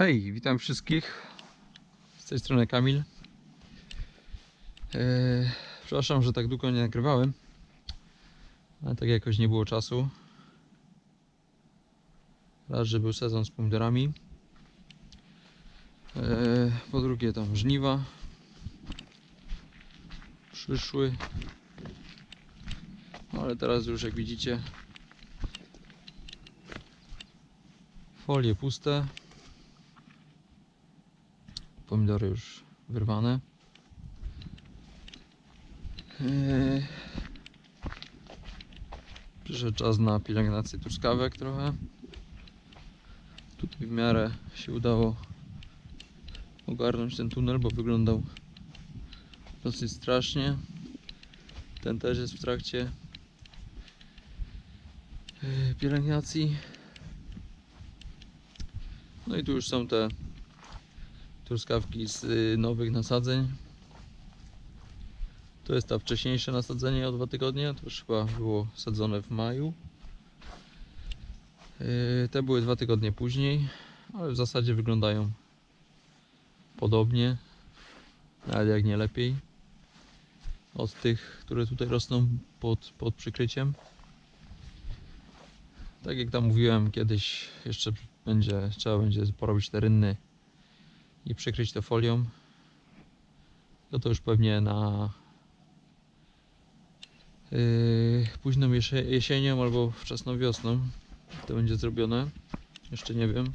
Hej, witam wszystkich. Z tej strony Kamil. Eee, przepraszam, że tak długo nie nagrywałem. Ale tak jakoś nie było czasu. Raz, że był sezon z pomidorami. Eee, po drugie tam żniwa. Przyszły. No, ale teraz już jak widzicie folie puste. Pomidory już wyrwane. Eee, Przyszedł czas na pielęgnację truskawek trochę. Tutaj w miarę się udało ogarnąć ten tunel, bo wyglądał dosyć strasznie. Ten też jest w trakcie eee, pielęgnacji. No i tu już są te truskawki z y, nowych nasadzeń. To jest ta wcześniejsze nasadzenie o dwa tygodnie, to już chyba było sadzone w maju. Yy, Te były dwa tygodnie później, ale w zasadzie wyglądają podobnie, nawet jak nie lepiej od tych, które tutaj rosną pod, pod przykryciem. Tak jak tam mówiłem kiedyś, jeszcze będzie, trzeba będzie porobić te rynny i przykryć to folią. No to już pewnie na yy, późną jesie- jesienią albo wczesną wiosną to będzie zrobione. Jeszcze nie wiem.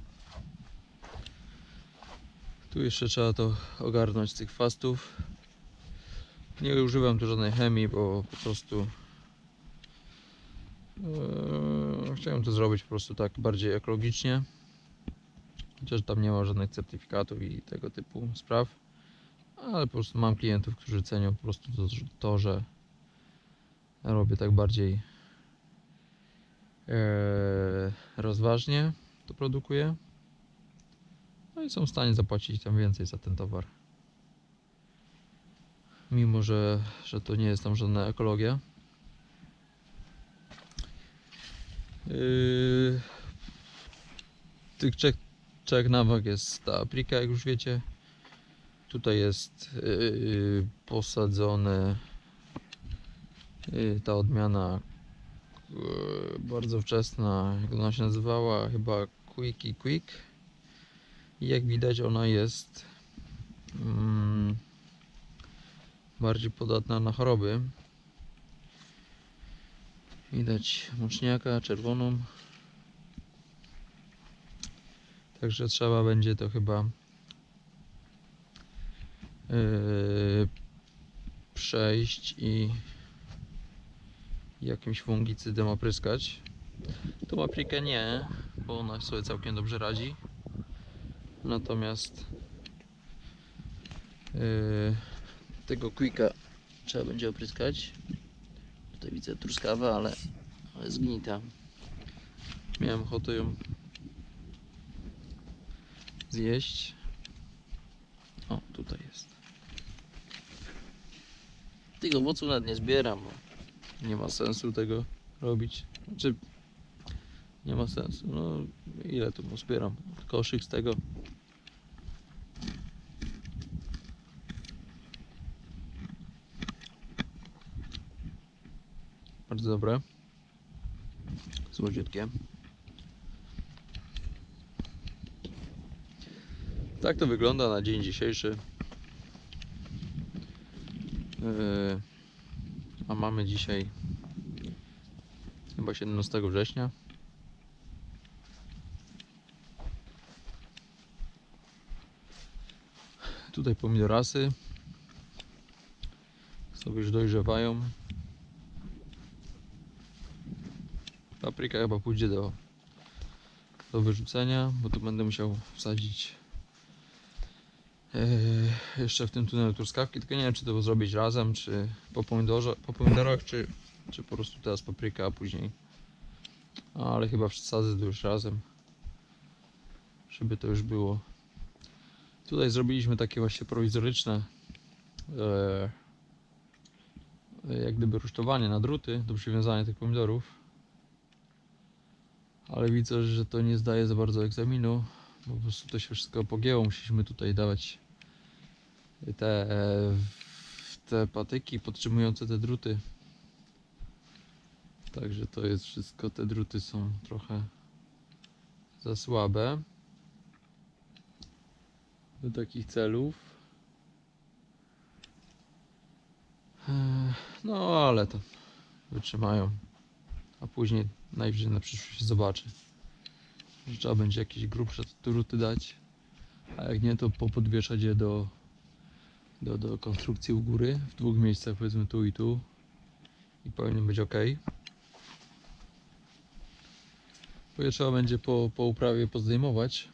Tu jeszcze trzeba to ogarnąć z tych fastów. Nie używam tu żadnej chemii, bo po prostu yy, chciałem to zrobić po prostu tak bardziej ekologicznie. Chociaż tam nie ma żadnych certyfikatów i tego typu spraw. Ale po prostu mam klientów, którzy cenią po prostu to, to że robię tak bardziej e, rozważnie to produkuję. No i są w stanie zapłacić tam więcej za ten towar. Mimo, że, że to nie jest tam żadna ekologia. Yy, tych trzech trzech nawag jest ta aprika, jak już wiecie. Tutaj jest yy, posadzone yy, ta odmiana yy, bardzo wczesna, jak ona się nazywała, chyba Quickie Quick. I jak widać ona jest mm, bardziej podatna na choroby. Widać moczniaka czerwoną. Także trzeba będzie to chyba yy, przejść i jakimś fungicydem opryskać. Tą aprikę nie, bo ona sobie całkiem dobrze radzi. Natomiast yy, tego quicka trzeba będzie opryskać. Tutaj widzę truskawę, ale, ale zgnita. Miałem ochotę ją zjeść. O, tutaj jest. Tych owoców nawet nie zbieram, bo nie ma sensu tego robić. Znaczy, nie ma sensu. No, ile tu mu zbieram? Koszyk z tego. Bardzo dobre. Słodziutkie. Tak to wygląda na dzień dzisiejszy. Yy, a mamy dzisiaj chyba 17 września. Tutaj pomidorasy sobie już dojrzewają. Papryka chyba pójdzie do, do wyrzucenia, bo tu będę musiał wsadzić jeszcze w tym tunelu truskawki, tylko nie wiem czy to zrobić razem, czy po, pomidorze, po pomidorach, czy, czy po prostu teraz papryka, a później. Ale chyba przesadzę to już razem, żeby to już było. Tutaj zrobiliśmy takie właśnie prowizoryczne eee, jak gdyby rusztowanie na druty do przywiązania tych pomidorów. Ale widzę, że to nie zdaje za bardzo egzaminu, Bo po prostu to się wszystko pogięło. Musieliśmy tutaj dawać te, te patyki podtrzymujące te druty. Także to jest wszystko, te druty są trochę za słabe do takich celów. No ale to wytrzymają. A później najwyżej na przyszłość się zobaczy. Że trzeba będzie jakieś grubsze druty dać. A jak nie, to popodwieszać je do, do, do konstrukcji u góry w dwóch miejscach, powiedzmy tu i tu. I powinien być ok. Bo trzeba będzie po, po uprawie pozdejmować,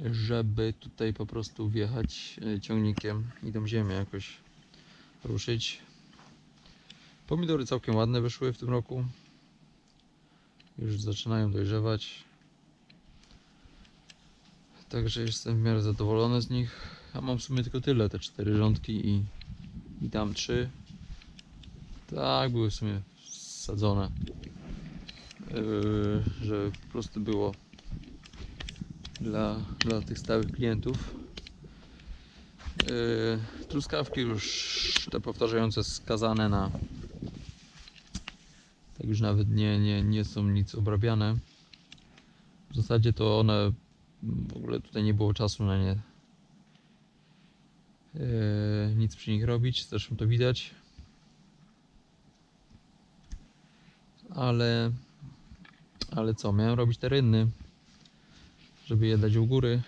żeby tutaj po prostu wjechać e, ciągnikiem i tą ziemię jakoś ruszyć. Pomidory całkiem ładne wyszły w tym roku. Już zaczynają dojrzewać. Także jestem w miarę zadowolony z nich. A mam w sumie tylko tyle, te cztery rządki i, i tam trzy. Tak, były w sumie sadzone. Yy, że po prostu było dla, dla tych stałych klientów. Yy, truskawki już te powtarzające skazane na tak już nawet nie, nie, nie są nic obrabiane. W zasadzie to one w ogóle tutaj nie było czasu na nie nic przy nich robić, zresztą to widać. Ale ale co, miałem robić te rynny, żeby je dać u góry,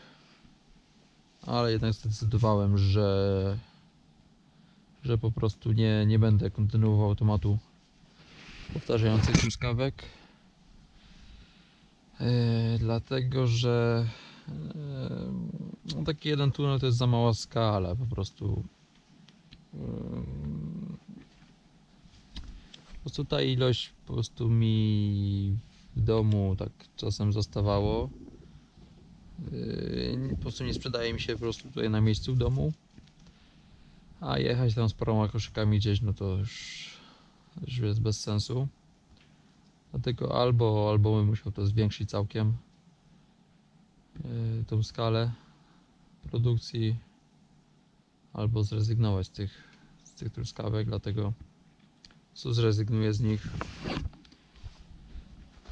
ale jednak zdecydowałem, że że po prostu nie, nie będę kontynuował tematu powtarzających truskawek. Yy, dlatego, że taki jeden tunel to jest za mała skala, po prostu yy, po prostu ta ilość po prostu mi w domu tak czasem zostawało. Yy, Po prostu nie sprzedaje mi się po prostu tutaj na miejscu w domu. A jechać tam z paroma koszykami gdzieś, no to już, już jest bez sensu. Dlatego albo, albo bym musiał to zwiększyć całkiem yy, tą skalę produkcji, albo zrezygnować z tych, z tych truskawek, dlatego zrezygnuję z nich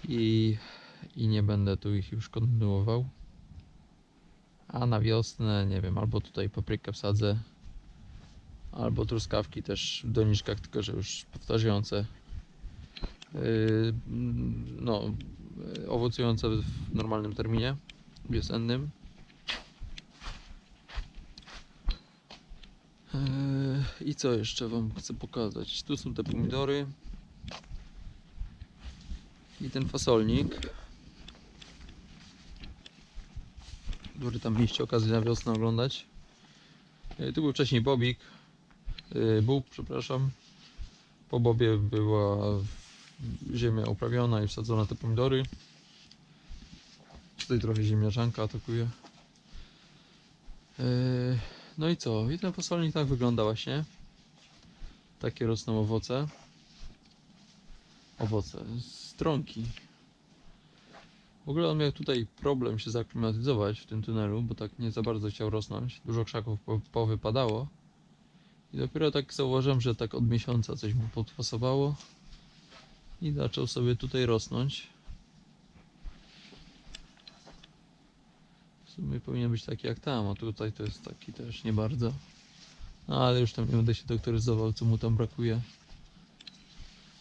i, i nie będę tu ich już kontynuował. A na wiosnę, nie wiem, albo tutaj paprykę wsadzę, albo truskawki też w doniczkach, tylko że już powtarzające. Yy, no, yy, owocujące w normalnym terminie wiosennym. Yy, I co jeszcze Wam chcę pokazać? Tu są te pomidory i ten fasolnik, który tam mieliście okazję na wiosnę oglądać. Yy, Tu był wcześniej bobik, yy, bób, przepraszam. Po bobie była ziemia uprawiona i wsadzone te pomidory. Tutaj trochę ziemniaczanka atakuje. Yy, No i co? I ten fasolnik tak wygląda właśnie. Takie rosną owoce. Owoce, stronki. W ogóle on miał tutaj problem się zaklimatyzować w tym tunelu, bo tak nie za bardzo chciał rosnąć. Dużo krzaków po- powypadało. I dopiero tak zauważyłem, że tak od miesiąca coś mu podpasowało. I zaczął sobie tutaj rosnąć. Sumie powinien być taki jak tam, a tutaj to jest taki też nie bardzo. No ale już tam nie będę się doktoryzował, co mu tam brakuje.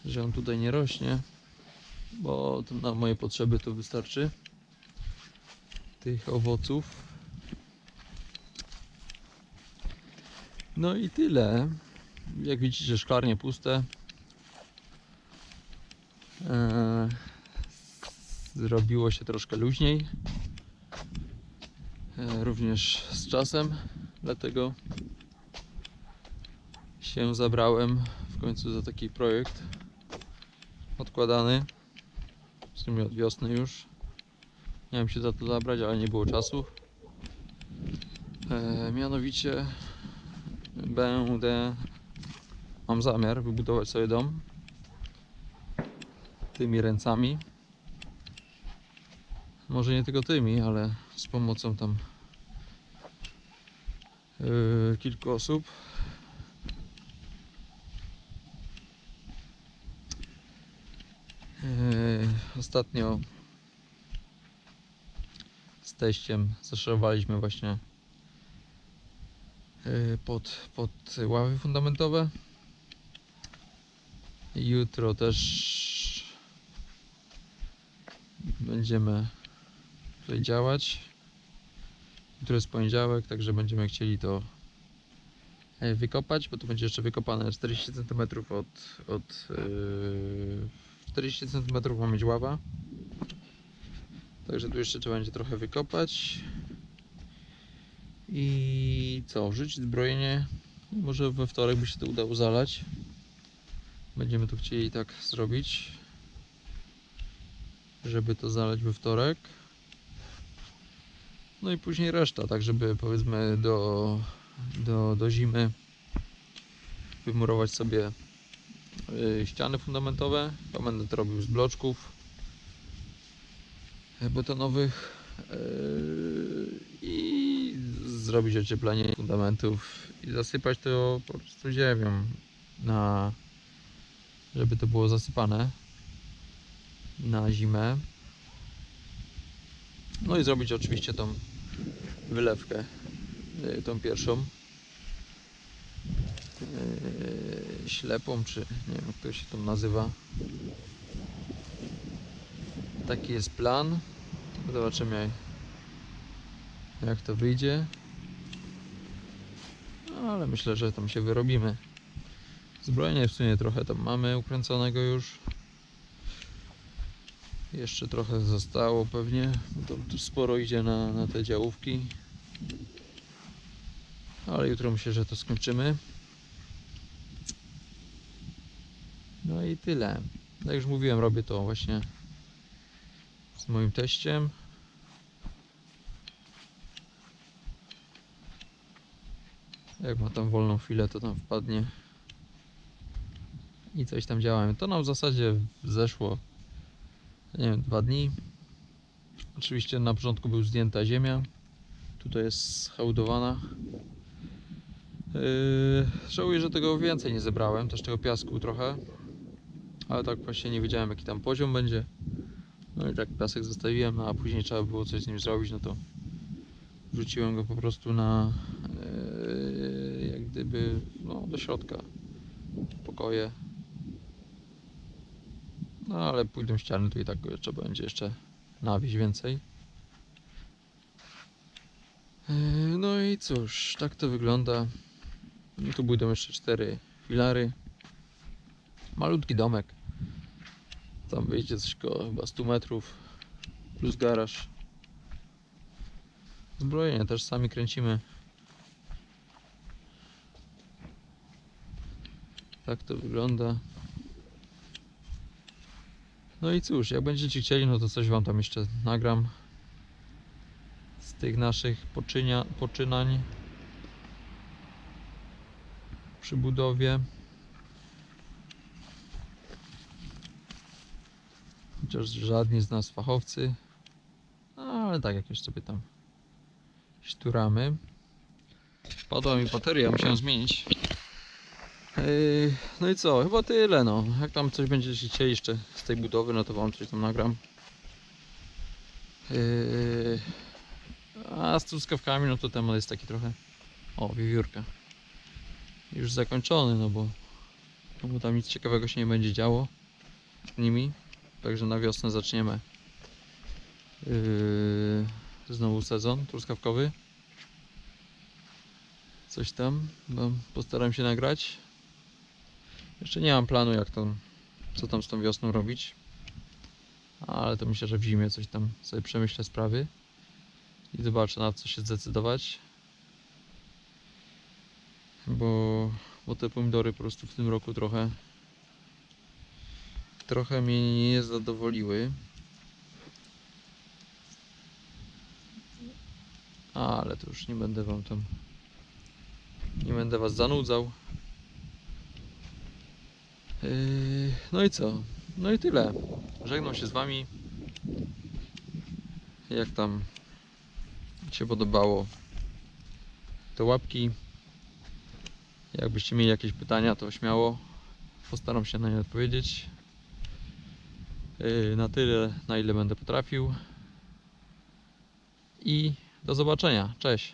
Że on tutaj nie rośnie, bo na moje potrzeby to wystarczy. Tych owoców. No i tyle. Jak widzicie, szklarnie puste. Eee, zrobiło się troszkę luźniej. E, również z czasem, dlatego się zabrałem w końcu za taki projekt odkładany w sumie od wiosny już. Miałem się za to zabrać, ale nie było czasu. E, mianowicie będę mam zamiar wybudować sobie dom tymi ręcami Może nie tylko tymi, ale z pomocą tam yy, kilku osób. Yy, Ostatnio z teściem zaszerowaliśmy właśnie yy, pod, pod ławy fundamentowe. Jutro też będziemy tutaj działać. Jutro jest poniedziałek, także będziemy chcieli to e, wykopać, bo to będzie jeszcze wykopane 40 cm od, od yy, 40 cm ma mieć ława. Także tu jeszcze trzeba będzie trochę wykopać. I co, wrzucić zbrojenie. Może we wtorek by się to udało zalać. Będziemy tu chcieli tak zrobić, żeby to zalać we wtorek. No i później reszta, tak żeby powiedzmy do, do, do zimy wymurować sobie y, ściany fundamentowe. To będę to robił z bloczków betonowych y, i zrobić ocieplenie fundamentów i zasypać to po prostu ziemią na żeby to było zasypane na zimę. No i zrobić oczywiście tą wylewkę, y, tą pierwszą. Yy, ślepą, czy nie wiem jak to się tam nazywa. Taki jest plan. Zobaczymy jak to wyjdzie. No, ale myślę, że tam się wyrobimy. Zbrojenie w sumie trochę tam mamy ukręconego już. Jeszcze trochę zostało pewnie. sporo idzie na, na te działówki. Ale jutro myślę, że to skończymy. No i tyle. Jak już mówiłem, robię to właśnie z moim teściem. Jak ma tam wolną chwilę, to tam wpadnie i coś tam działamy. To nam w zasadzie zeszło, nie wiem, dwa dni. Oczywiście na początku był zdjęta ziemia. Tutaj jest schałdowana. Yy, żałuję, że tego więcej nie zebrałem, też tego piasku trochę. Ale tak właśnie nie wiedziałem jaki tam poziom będzie. No i tak piasek zostawiłem, no a później trzeba było coś z nim zrobić, no to wrzuciłem go po prostu na yy, jak gdyby no, do środka pokoje. No ale pójdą ściany, to i tak trzeba będzie jeszcze nawieźć więcej. Yy, No i cóż, tak to wygląda. I tu pójdą jeszcze cztery filary. Malutki domek. Tam wyjdzie coś koło chyba 100 metrów. Plus garaż. Zbrojenie też sami kręcimy. Tak to wygląda. No i cóż, jak będziecie chcieli, no to coś wam tam jeszcze nagram z tych naszych poczynia, poczynań przy budowie. Chociaż żadni z nas fachowcy, no, ale tak jakoś sobie tam szturamy. Padła mi bateria, musiałem zmienić. Yy, No i co, chyba tyle no. Jak tam coś będziecie chcieli jeszcze z tej budowy, no to wam coś tam nagram. Yy, A z truskawkami, no to temat jest taki trochę... O, wiewiórka. Już zakończony, no bo... No bo tam nic ciekawego się nie będzie działo z nimi. Także na wiosnę zaczniemy yy, znowu sezon truskawkowy. Coś tam, no, postaram się nagrać. Jeszcze nie mam planu jak to, co tam z tą wiosną robić. Ale to myślę, że w zimie coś tam sobie przemyślę sprawy. I zobaczę na co się zdecydować. Bo, bo te pomidory po prostu w tym roku trochę trochę mnie nie zadowoliły. Ale to już nie będę wam tam nie będę was zanudzał. Yy, no i co? No i tyle. Żegnam się z wami. jak tam się podobało te łapki. Jakbyście mieli jakieś pytania, to śmiało postaram się na nie odpowiedzieć. Yy, Na tyle, na ile będę potrafił. I do zobaczenia. Cześć.